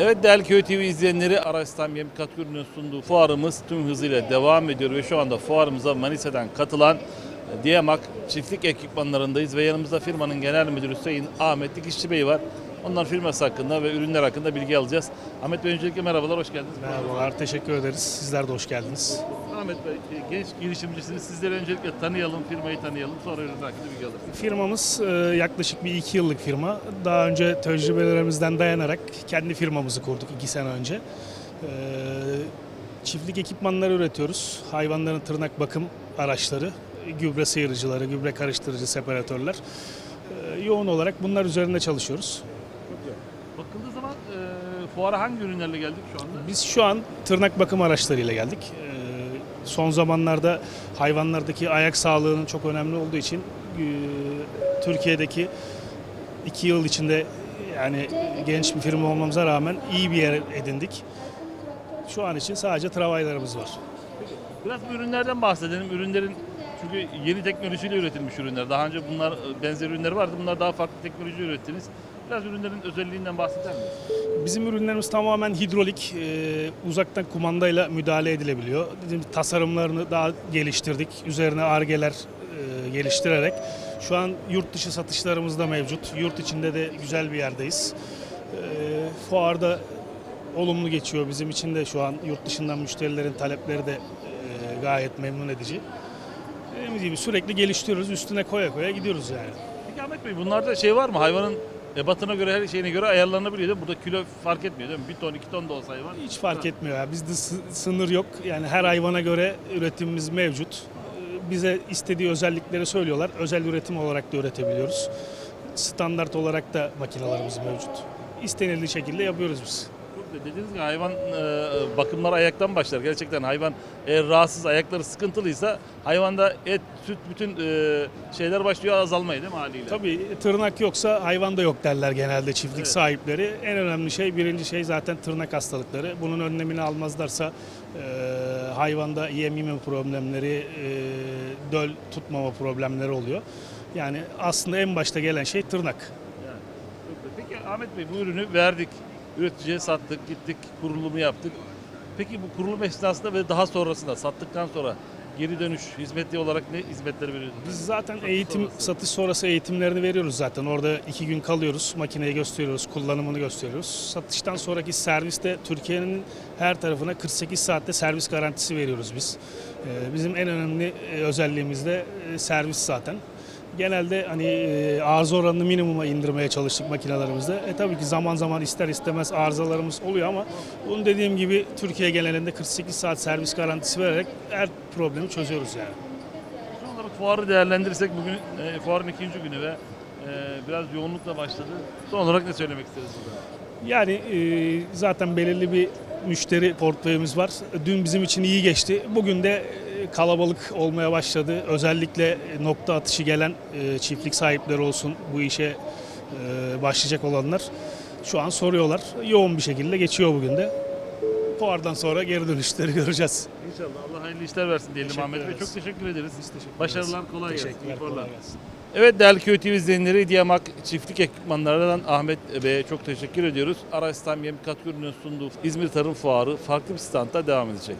Evet değerli Köy TV izleyenleri Araçtan Yem Katkı Ürünü'nün sunduğu fuarımız tüm hızıyla devam ediyor ve şu anda fuarımıza Manisa'dan katılan e, Diyamak çiftlik ekipmanlarındayız ve yanımızda firmanın genel müdürü Sayın Ahmet Dikişçi Bey var. Onların firması hakkında ve ürünler hakkında bilgi alacağız. Ahmet Bey öncelikle merhabalar, hoş geldiniz. Merhabalar, teşekkür ederiz. Sizler de hoş geldiniz. Ahmet Bey, e, genç girişimcisiniz. Sizleri öncelikle tanıyalım, firmayı tanıyalım. Sonra ürünler hakkında bilgi alırız. Firmamız e, yaklaşık bir iki yıllık firma. Daha önce tecrübelerimizden dayanarak kendi firmamızı kurduk iki sene önce. E, Çiftlik ekipmanları üretiyoruz. Hayvanların tırnak bakım araçları, gübre sıyırıcıları, gübre karıştırıcı separatörler. Yoğun olarak bunlar üzerinde çalışıyoruz. Çok güzel. Bakıldığı zaman e, fuara hangi ürünlerle geldik şu anda? Biz şu an tırnak bakım araçlarıyla geldik. Ee, Son zamanlarda hayvanlardaki ayak sağlığının çok önemli olduğu için e, Türkiye'deki iki yıl içinde yani genç bir firma olmamıza rağmen iyi bir yer edindik. Şu an için sadece travaylarımız var. Biraz bu ürünlerden bahsedelim. Ürünlerin çünkü yeni teknolojiyle üretilmiş ürünler. Daha önce bunlar benzer ürünler vardı. Bunlar daha farklı teknoloji ürettiniz. Biraz ürünlerin özelliğinden bahseder misiniz? Bizim ürünlerimiz tamamen hidrolik, e, uzaktan kumandayla müdahale edilebiliyor. Bizim tasarımlarını daha geliştirdik. Üzerine argeler e, geliştirerek şu an yurt dışı satışlarımız da mevcut. Yurt içinde de güzel bir yerdeyiz. E, fuarda olumlu geçiyor. Bizim için de şu an yurt dışından müşterilerin talepleri de e, gayet memnun edici. Dediğimiz gibi sürekli geliştiriyoruz. Üstüne koya koya gidiyoruz yani. Peki Ahmet Bey bunlarda şey var mı? Hayvanın ebatına göre her şeyine göre ayarlanabiliyor değil mi? Burada kilo fark etmiyor değil mi? Bir ton iki ton da olsa hayvan. Hiç fark etmiyor ya. Bizde sı- sınır yok. Yani her hayvana göre üretimimiz mevcut. Ee, Bize istediği özellikleri söylüyorlar. Özel üretim olarak da üretebiliyoruz. Standart olarak da makinalarımız mevcut. İstenildiği şekilde yapıyoruz biz. Güzel. Dediğiniz gibi hayvan e, bakımları ayaktan başlar. Gerçekten hayvan eğer rahatsız ayakları sıkıntılıysa hayvanda et, süt bütün e, şeyler başlıyor azalmaya değil mi haliyle? Tabii tırnak yoksa hayvan da yok derler genelde çiftlik Evet. sahipleri. En önemli şey, birinci şey zaten tırnak hastalıkları. Bunun önlemini almazlarsa e, hayvanda yem yeme problemleri, e, döl tutmama problemleri oluyor. Yani aslında en başta gelen şey tırnak. Yani. Peki Ahmet Bey bu ürünü verdik. Üreticiye sattık, gittik, kurulumu yaptık. Peki bu kurulum esnasında ve daha sonrasında sattıktan sonra geri dönüş hizmeti olarak ne hizmetler veriyorsunuz? Biz zaten Satış eğitim, sonrası. satış sonrası eğitimlerini veriyoruz zaten. Orada iki gün kalıyoruz, makineyi gösteriyoruz, kullanımını gösteriyoruz. Satıştan sonraki serviste Türkiye'nin her tarafına 48 saatte servis garantisi veriyoruz biz. Ee, Bizim en önemli e, özelliğimiz de e, servis zaten. Genelde hani e, arıza oranını minimuma indirmeye çalıştık makinalarımızda. E tabii ki zaman zaman ister istemez arızalarımız oluyor ama bunu dediğim gibi Türkiye genelinde 48 saat servis garantisi vererek her problemi çözüyoruz yani. Son olarak fuarı değerlendirirsek bugün e, fuarın ikinci günü ve e, biraz yoğunlukla başladı. Son olarak ne söylemek isteriz burada? Yani e, zaten belirli bir müşteri portföyümüz var. Dün bizim için iyi geçti. Bugün de kalabalık olmaya başladı. Özellikle nokta atışı gelen e, çiftlik sahipleri olsun bu işe e, başlayacak olanlar şu an soruyorlar. Yoğun bir şekilde geçiyor bugün de. Fuardan sonra geri dönüşleri göreceğiz. İnşallah Allah hayırlı işler versin diyelim Teşekkür Ahmet Bey. ederiz. Çok teşekkür ederiz. Biz teşekkür ederiz. Başarılar kolay gelsin. Teşekkürler. İyi fuarlar. Kolay gelsin. Evet değerli Köy TV izleyenleri Diyamak Çiftlik Ekipmanları'ndan Ahmet Bey'e çok teşekkür ediyoruz. Araç Yem Katkı Ürünü'nün sunduğu İzmir Tarım Fuarı farklı bir standta devam edecek.